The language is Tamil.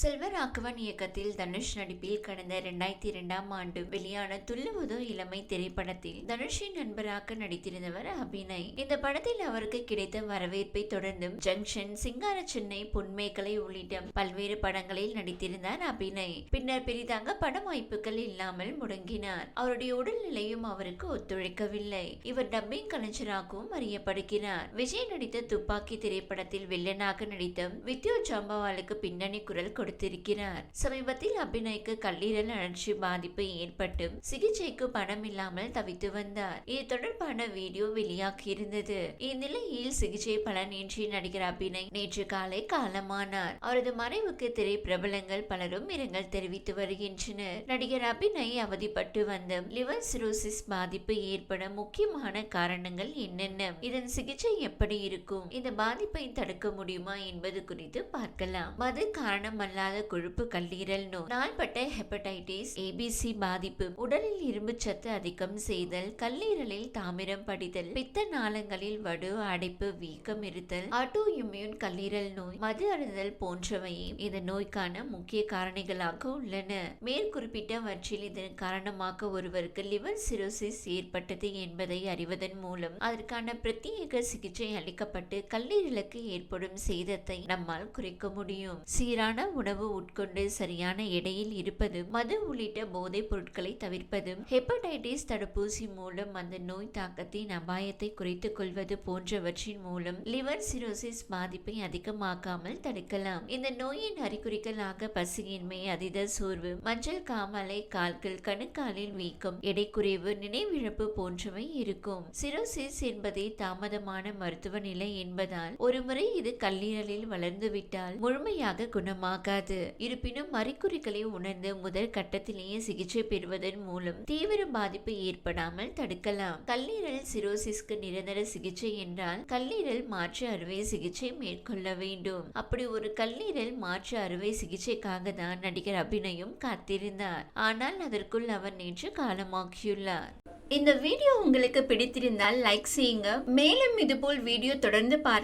செல்வராகவன் இயக்கத்தில் தனுஷ் நடிப்பில் கடந்த இரண்டாயிரத்தி இரண்டாம் ஆண்டு வெளியான துள்ளுவதோ இளமை திரைப்படத்தில் தனுஷின் நண்பராக நடித்திருந்தவர் அபிநய். இந்த படத்தில் அவருக்கு கிடைத்த வரவேற்பை தொடர்ந்தும் ஜங்ஷன் சிங்கார சென்னை பொன்மேக்கலை உள்ளிட்ட பல்வேறு படங்களில் நடித்திருந்தார் அபிநய். பின்னர் பெரிதாக படம் வாய்ப்புகள் இல்லாமல் முடங்கினார். அவருடைய உடல்நிலையும் அவருக்கு ஒத்துழைக்கவில்லை. இவர் டப்பிங் கலைஞராகவும் அறியப்படுகிறார். விஜய் நடித்த துப்பாக்கி திரைப்படத்தில் வில்லனாக நடித்த வித்யு ஜாம்பவாலுக்கு பின்னணி குரல் கொடுத்திருக்கிறார். சமீபத்தில் அபிநய்க்கு கல்லீரல் அழற்சி பாதிப்பு ஏற்பட்டு சிகிச்சைக்கு பணம் இல்லாமல் தவித்து வந்தார். இது தொடர்பான வீடியோ வெளியாகியிருந்தது. இந்நிலையில் சிகிச்சை பலனின்றி நடிகர் அபிநய் நேற்று காலை காலமானார். அவரது மறைவுக்கு திரை பிரபலங்கள் பலரும் இரங்கல் தெரிவித்து வருகின்றனர். நடிகர் அபிநய் அவதிப்பட்டு வந்த லிவர் சிரோசிஸ் பாதிப்பு ஏற்பட முக்கியமான காரணங்கள் என்னென்ன? இதன் சிகிச்சை எப்படி இருக்கும்? இந்த பாதிப்பை தடுக்க முடியுமா என்பது குறித்து பார்க்கலாம். மது காரணம் காரணமல்லாத கொழுப்பு கல்லீரல் நோய். நாள்பட்ட ஹெப்படைட்டிஸ் ஏபிசி பாதிப்பு உடலில் இரும்பு சத்து அதிகம் செய்தல் கல்லீரலில் தாமிரம் படிதல் பித்த நாளங்களில் வடு அடைப்பு வீக்கம் இருத்தல் ஆட்டோ இம்யூன் கல்லீரல் நோய் மது அருந்தல் போன்றவையும் இந்த நோய்க்கான முக்கிய காரணிகளாக உள்ளன. மேற்குறிப்பிட்டவற்றில் இதன் காரணமாக ஒருவருக்கு லிவர் சிரோசிஸ் ஏற்பட்டது என்பதை அறிவதன் மூலம் அதற்கான பிரத்யேக சிகிச்சை அளிக்கப்பட்டு கல்லீரலுக்கு ஏற்படும் சேதத்தை நம்மால் குறைக்க முடியும். சீரான உணவு உட்கொண்டு சரியான எடையில் இருப்பது மது உள்ளிட்ட போதைப் பொருட்களை தவிர்ப்பது ஹெப்படைட்டிஸ் தடுப்பூசி மூலம் அந்த நோய் தாக்கத்தின் அபாயத்தை குறைத்துக் கொள்வது போன்றவற்றின் மூலம் லிவர் சிரோசிஸ் பாதிப்பை அதிகமாக்காமல் தடுக்கலாம். இந்த நோயின் அறிகுறிகளாக பசியின்மை அதித சோர்வு மஞ்சள் காமலை கால்கள் கணுக்காலில் வீக்கம் எடை குறைவு நினைவிழப்பு போன்றவை இருக்கும். சிரோசிஸ் என்பதே தாமதமான மருத்துவ நிலை என்பதால் ஒருமுறை இது கல்லீரலில் வளர்ந்துவிட்டால் முழுமையாக குணமாக குணமாகாது இருப்பினும் மறிக்குறிகளை உணர்ந்து முதல் கட்டத்திலேயே சிகிச்சை பெறுவதன் மூலம் தீவிர பாதிப்பு ஏற்படாமல் தடுக்கலாம். கல்லீரல் சிரோசிஸ்க்கு நிரந்தர சிகிச்சை என்றால் கல்லீரல் மாற்று அறுவை சிகிச்சை மேற்கொள்ள வேண்டும். அப்படி ஒரு கல்லீரல் மாற்று அறுவை சிகிச்சைக்காக தான் நடிகர் அபிநயும் காத்திருந்தார். ஆனால் அதற்குள் அவர் நேற்று காலமாக்கியுள்ளார் இந்த வீடியோ உங்களுக்கு பிடித்திருந்தால் லைக் செய்யுங்க. மேலும் இதுபோல் வீடியோ தொடர்ந்து பார்க்க